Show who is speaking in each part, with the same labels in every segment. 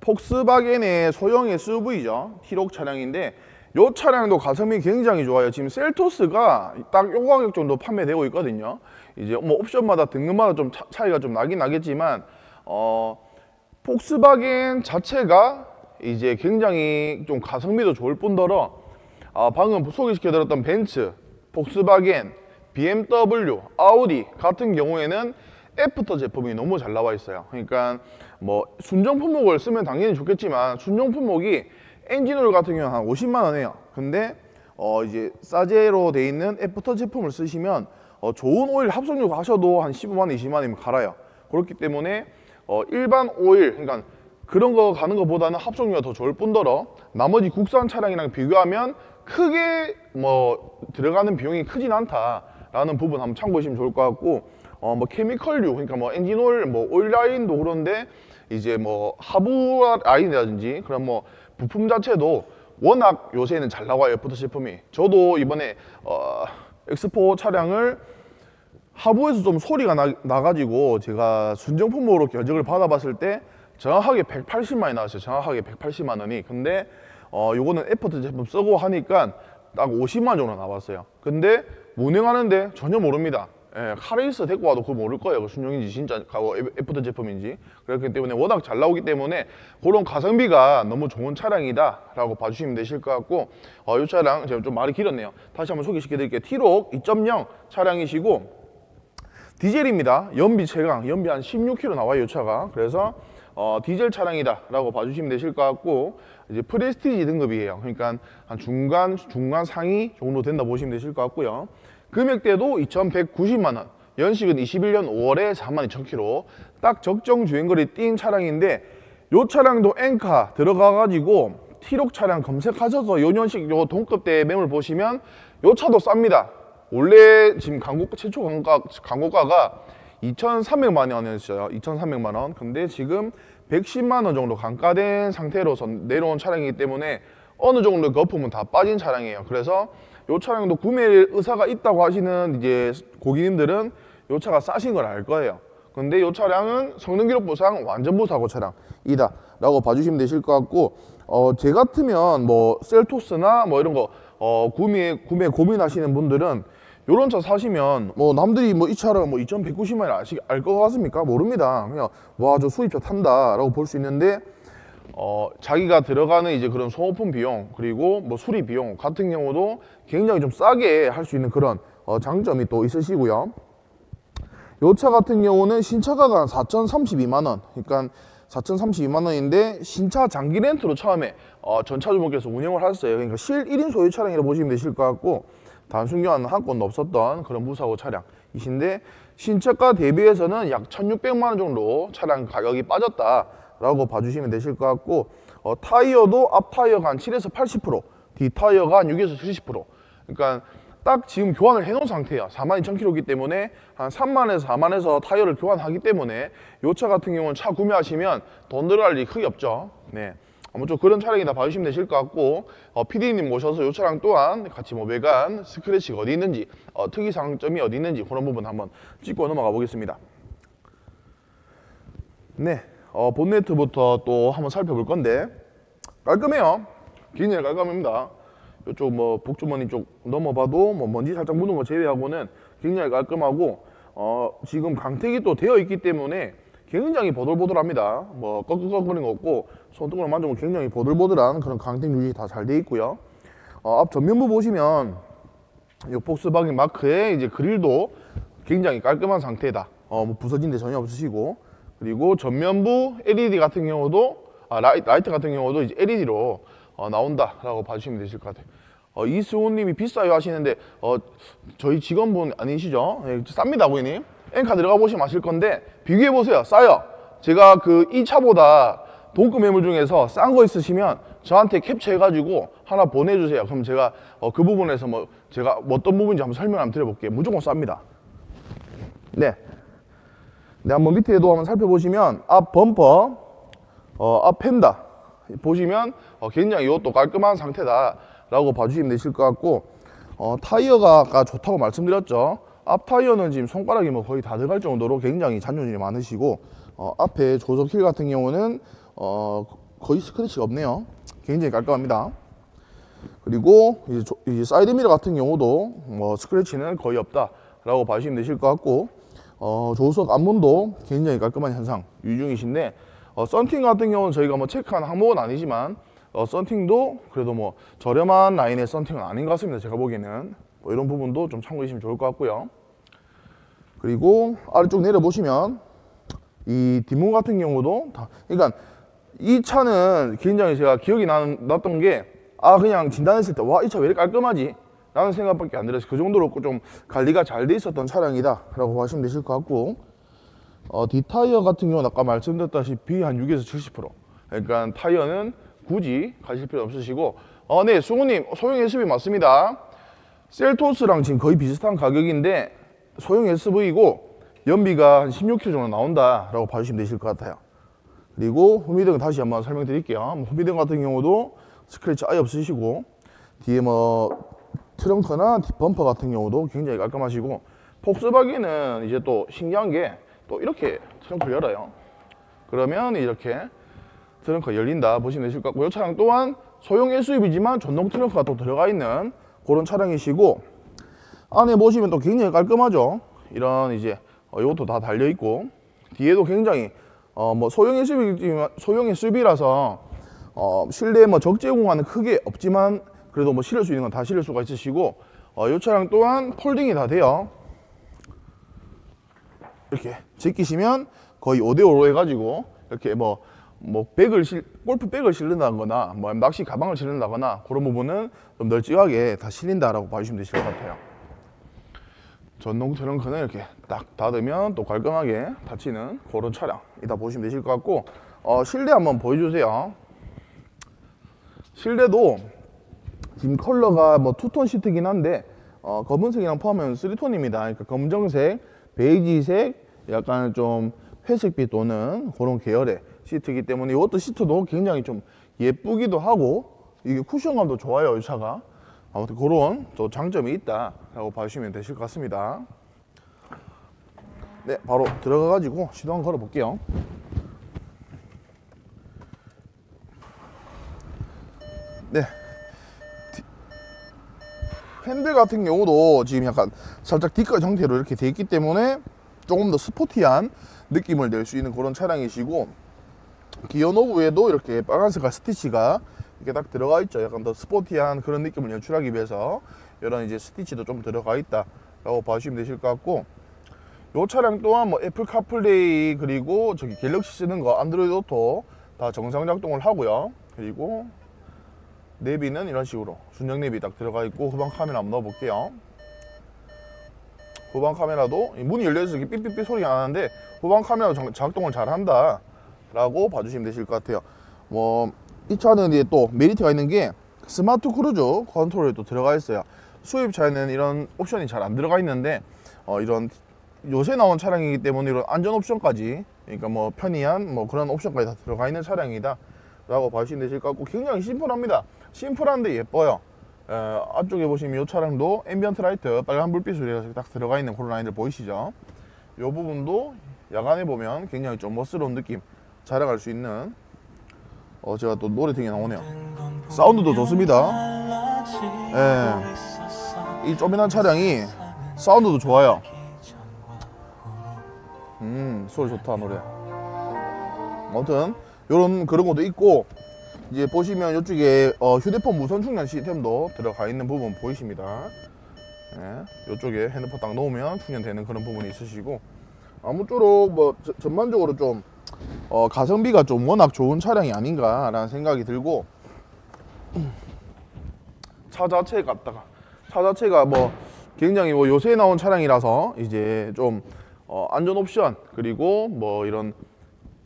Speaker 1: 폭스바겐의 소형의 SUV죠. T록 차량인데 이 차량도 가성비 굉장히 좋아요. 지금 셀토스가 딱 요 가격 정도 판매되고 있거든요. 이제 뭐 옵션마다 등급마다 좀 차, 차이가 좀 나긴 나겠지만 어 폭스바겐 자체가 이제 굉장히 좀 가성비도 좋을 뿐더러 아, 방금 소개시켜드렸던 벤츠, 폭스바겐, BMW, 아우디 같은 경우에는 애프터 제품이 너무 잘 나와 있어요. 그러니까 뭐 순정 품목을 쓰면 당연히 좋겠지만 순정 품목이 엔진오일 같은 경우는 한 50만 원 해요. 근데 어 이제 싸제로 돼 있는 애프터 제품을 쓰시면 어 좋은 오일 합성유 하셔도 한 15만 원, 20만 원이면 갈아요. 그렇기 때문에 어 일반 오일 그러니까 그런 거 가는 것보다는 합성유가 더 좋을 뿐더러 나머지 국산 차량이랑 비교하면 크게 뭐 들어가는 비용이 크진 않다라는 부분 한번 참고하시면 좋을 것 같고 어 뭐 케미컬류 그러니까 뭐 엔진 오일 뭐 오일 라인도 그런데 이제 뭐 하부 라인이라든지 그런 뭐 부품 자체도 워낙 요새는 잘 나와요 포토 제품이 저도 이번에 어 엑스포 차량을 하부에서 좀 소리가 나, 나가지고 제가 순정품으로 견적을 받아봤을 때 정확하게 180만 원이 나왔어요. 정확하게 180만 원이. 근데 어 요거는 에포트 제품 쓰고 하니까 딱 50만 원 정도 나왔어요. 근데 운행하는데 전혀 모릅니다. 예, 카레이스 데리고 와도 그거 모를 거예요. 그 순정인지 진짜 가고 에포트 제품인지. 그렇기 때문에 워낙 잘 나오기 때문에 그런 가성비가 너무 좋은 차량이다라고 봐주시면 되실 것 같고 어, 이 차량 제가 좀 말이 길었네요. 다시 한번 소개시켜 드릴게요. T록 2.0 차량이시고 디젤입니다. 연비 최강, 연비 한 16km 나와요, 이 차가. 그래서 어, 디젤 차량이다라고 봐주시면 되실 것 같고 이제 프레스티지 등급이에요. 그러니까 한 중간, 중간 상위 정도 된다 보시면 되실 것 같고요. 금액대도 2,190만 원. 연식은 21년 5월에 42,000km. 딱 적정 주행거리 뛴 차량인데 이 차량도 엔카 들어가가지고 T록 차량 검색하셔서 요 년식 요 동급대 매물 보시면 요 차도 쌉니다. 원래 지금 광고 최초 광고가, 광고가가 2,300만 원이었어요. 2,300만 원. 근데 지금 110만 원 정도 강가된 상태로서 내려온 차량이기 때문에 어느 정도 거품은 다 빠진 차량이에요. 그래서 이 차량도 구매 의사가 있다고 하시는 이제 고객님들은 이 차가 싸신 걸 알 거예요. 근데 이 차량은 성능 기록부상 완전 무사고 차량이다 라고 봐주시면 되실 것 같고 어, 제 같으면 뭐 셀토스나 뭐 이런 거 어, 구매, 구매 고민하시는 분들은 요런 차 사시면 뭐 남들이 뭐 이 차를 뭐 2,190만 원 알것 같습니까? 모릅니다. 그냥 와 저 수입차 탄다 라고 볼 수 있는데 어 자기가 들어가는 이제 그런 소모품 비용 그리고 뭐 수리 비용 같은 경우도 굉장히 좀 싸게 할 수 있는 그런 어 장점이 또 있으시고요. 요 차 같은 경우는 신차가가 한 4,032만 원. 그러니까 4,032만 원인데 신차 장기 렌트로 처음에 어, 전차주분께서 운영을 하셨어요. 그러니까 실 1인 소유 차량이라고 보시면 되실 것 같고 단순 교환 한 건도 없었던 그런 무사고 차량이신데 신차가 대비해서는 약 1,600만 원 정도 차량 가격이 빠졌다 라고 봐주시면 되실 것 같고 어, 타이어도 앞 타이어가 한 7에서 80%, 뒤 타이어가 한 6에서 70%. 그러니까 딱 지금 교환을 해놓은 상태예요. 42,000km이기 때문에 한 3만에서 4만에서 타이어를 교환하기 때문에 이 차 같은 경우는 차 구매하시면 돈 들어갈 일이 크게 없죠. 네. 아무튼 그런 차량이다 봐주시면 되실 것 같고 어, PD님 모셔서 이 차량 또한 같이 뭐 외관 스크래치가 어디 있는지 어, 특이사항점이 어디 있는지 그런 부분 한번 찍고 넘어가 보겠습니다. 네, 어, 본네트부터 또 한번 살펴볼 건데 깔끔해요. 굉장히 깔끔합니다. 이쪽 뭐 복주머니 쪽 넘어봐도 뭐 먼지 살짝 묻은 거 제외하고는 굉장히 깔끔하고 어, 지금 강택이 또 되어 있기 때문에 굉장히 보들보들합니다. 뭐 꺼끌꺼끌거리는 거 없고 손등으로 만져보면 굉장히 보들보들한 그런 강택 유지 다 잘 돼 있고요. 어, 앞 전면부 보시면 이 폭스바겐 마크의 이제 그릴도 굉장히 깔끔한 상태다. 어, 뭐 부서진 데 전혀 없으시고 그리고 전면부 LED 같은 경우도 아, 라이, 라이 트 같은 경우도 이제 LED로 어, 나온다라고 봐주시면 되실 것 같아요. 어, 이수호님이 비싸요 하시는데 어, 저희 직원분 아니시죠? 예, 쌉니다 고객님. 엔카 들어가 보시면 아실 건데 비교해 보세요. 싸요. 제가 그 이 차보다 동급 매물 중에서 싼 거 있으시면 저한테 캡처해가지고 하나 보내주세요. 그럼 제가 어, 그 부분에서 뭐 제가 뭐 어떤 부분인지 한번 설명 한번 드려볼게요. 무조건 쌉니다. 네. 네, 한번 밑에도 한번 살펴보시면 앞 범퍼, 어, 앞 펜다 보시면 어, 굉장히 이것도 깔끔한 상태다라고 봐주시면 되실 것 같고 어, 타이어가 아까 좋다고 말씀드렸죠. 앞 타이어는 지금 손가락이 뭐 거의 다 들어갈 정도로 굉장히 잔존이 많으시고 어, 앞에 조석 휠 같은 경우는 어, 거의 스크래치가 없네요. 굉장히 깔끔합니다. 그리고 이제, 조- 이제 사이드 미러 같은 경우도 뭐 스크래치는 거의 없다라고 봐주시면 되실 것 같고 어, 조수석 앞문도 굉장히 깔끔한 현상 유중이신데 어, 썬팅 같은 경우는 저희가 뭐 체크한 항목은 아니지만 어, 썬팅도 그래도 뭐 저렴한 라인의 썬팅은 아닌 것 같습니다. 제가 보기에는 뭐 이런 부분도 좀 참고해 주시면 좋을 것 같고요. 그리고 아래쪽 내려보시면 이 뒷문 같은 경우도 다 그러니까 이 차는 굉장히 제가 기억이 나, 났던 게 아 그냥 진단했을 때 와 이 차 왜 이렇게 깔끔하지? 라는 생각밖에 안 들어서 그 정도로 좀 관리가 잘 돼 있었던 차량이다 라고 하시면 되실 것 같고 어, 뒷타이어 같은 경우는 아까 말씀드렸다시피 한 6에서 70% 그러니까 타이어는 굳이 가실 필요 없으시고 어, 네 수구님 소형 SUV 맞습니다 셀토스랑 지금 거의 비슷한 가격인데 소형 SUV고 연비가 한 16km 정도 나온다 라고 봐주시면 되실 것 같아요. 그리고 후미등 다시 한번 설명드릴게요. 뭐 후미등 같은 경우도 스크래치 아예 없으시고 뒤에 뭐 트렁크나 뒷범퍼 같은 경우도 굉장히 깔끔하시고 폭스바겐은 이제 또 신기한 게 또 이렇게 트렁크를 열어요. 그러면 이렇게 트렁크가 열린다 보시면 되실 것 같고 이 차량 또한 소형 SUV지만 전동 트렁크가 또 들어가 있는 그런 차량이시고 안에 보시면 또 굉장히 깔끔하죠. 이런 이제 어, 이것도 다 달려 있고 뒤에도 굉장히 어, 뭐 소형 SUV지만 소형 SUV라서 어, 실내에 뭐 적재 공간은 크게 없지만 그래도 뭐 실을 수 있는 건 다 실을 수가 있으시고 어, 이 차량 또한 폴딩이 다 돼요. 이렇게 제끼시면 거의 5대5로 해가지고 이렇게 뭐, 뭐 백을 실, 골프 백을 실는다거나 뭐 낚시 가방을 실는다거나 그런 부분은 좀 널찍하게 다 실린다라고 봐주시면 되실 것 같아요. 전동 트렁크는 이렇게 딱 닫으면 또 깔끔하게 닫히는 그런 차량이다 보시면 되실 것 같고 어, 실내 한번 보여주세요. 실내도 지금 컬러가 뭐 투톤 시트긴 한데 어, 검은색이랑 포함하면 쓰리톤입니다. 그러니까 검정색, 베이지색, 약간 좀 회색빛 도는 그런 계열의 시트이기 때문에 이것도 시트도 굉장히 좀 예쁘기도 하고 이게 쿠션감도 좋아요 이 차가 아무튼 그런 또 장점이 있다라고 봐주시면 되실 것 같습니다. 네, 바로 들어가 가지고 시동 한번 걸어 볼게요. 네, 핸들 같은 경우도 지금 약간 살짝 D컷 형태로 이렇게 돼 있기 때문에 조금 더 스포티한 느낌을 낼 수 있는 그런 차량이시고 기어 노브에도 이렇게 빨간색깔 스티치가 이렇게 딱 들어가 있죠. 약간 더 스포티한 그런 느낌을 연출하기 위해서 이런 이제 스티치도 좀 들어가 있다 라고 봐주시면 되실 것 같고 이 차량 또한 뭐 애플 카플레이 그리고 저기 갤럭시 쓰는 거 안드로이드 오토 다 정상 작동을 하고요. 그리고 내비는 이런 식으로 순정 내비 딱 들어가 있고 후방 카메라 한번 넣어볼게요. 후방 카메라도 이 문이 열려서 이렇게 삐삐삐 소리가 나는데 후방 카메라 정- 작동을 잘 한다 라고 봐주시면 되실 것 같아요. 뭐 이 차는 이제 또 메리트가 있는 게 스마트 크루즈 컨트롤이 또 들어가 있어요. 수입차에는 이런 옵션이 잘 안 들어가 있는데 어, 이런 요새 나온 차량이기 때문에 이런 안전 옵션까지 그러니까 뭐 편의한 뭐 그런 옵션까지 다 들어가 있는 차량이다. 라고 봐주시면 되실 것 같고 굉장히 심플합니다. 심플한데 예뻐요. 에, 앞쪽에 보시면 이 차량도 앰비언트 라이트 빨간 불빛 소리가 딱 들어가 있는 그런 라인들 보이시죠? 이 부분도 야간에 보면 굉장히 좀 멋스러운 느낌 자랑할 수 있는 어 제가 또 노래 등에 나오네요. 사운드도 좋습니다. 예. 이 쪼매난 차량이 사운드도 좋아요. 음 소리 좋다 노래. 아무튼 이런 그런 것도 있고 이제 보시면 이쪽에 어, 휴대폰 무선 충전 시스템도 들어가 있는 부분 보이십니다. 예, 이쪽에 핸드폰 딱 넣으면 충전되는 그런 부분이 있으시고 아무쪼록 뭐 저- 전반적으로 좀 어, 가성비가 좀 워낙 좋은 차량이 아닌가라는 생각이 들고 차 자체 같다가 차 자체가 뭐 굉장히 뭐 요새 나온 차량이라서 이제 좀 어, 안전 옵션 그리고 뭐 이런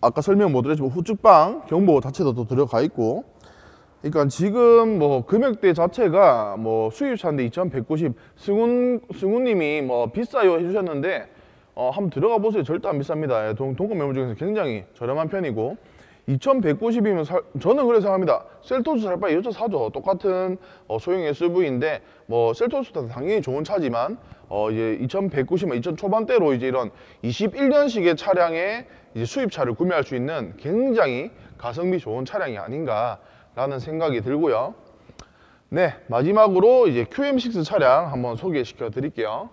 Speaker 1: 아까 설명 못 드렸지만 후측방 경보 자체도 또 들어가 있고. 그러니까 지금 뭐 금액대 자체가 뭐 수입차인데 2,190 승훈 승훈님이 뭐 비싸요 해주셨는데 어 한번 들어가 보세요. 절대 안 비쌉니다. 예, 동, 동급 매물 중에서 굉장히 저렴한 편이고 2,190이면 저는 그래 생각합니다 셀토스 살 바에 이차 사죠 똑같은 어, 소형 SUV인데 뭐 셀토스도 당연히 좋은 차지만 어 이제 2,190만 2,000 초반대로 이제 이런 21년식의 차량의 이제 수입차를 구매할 수 있는 굉장히 가성비 좋은 차량이 아닌가라는 생각이 들고요. 네, 마지막으로 이제 QM6 차량 한번 소개시켜 드릴게요.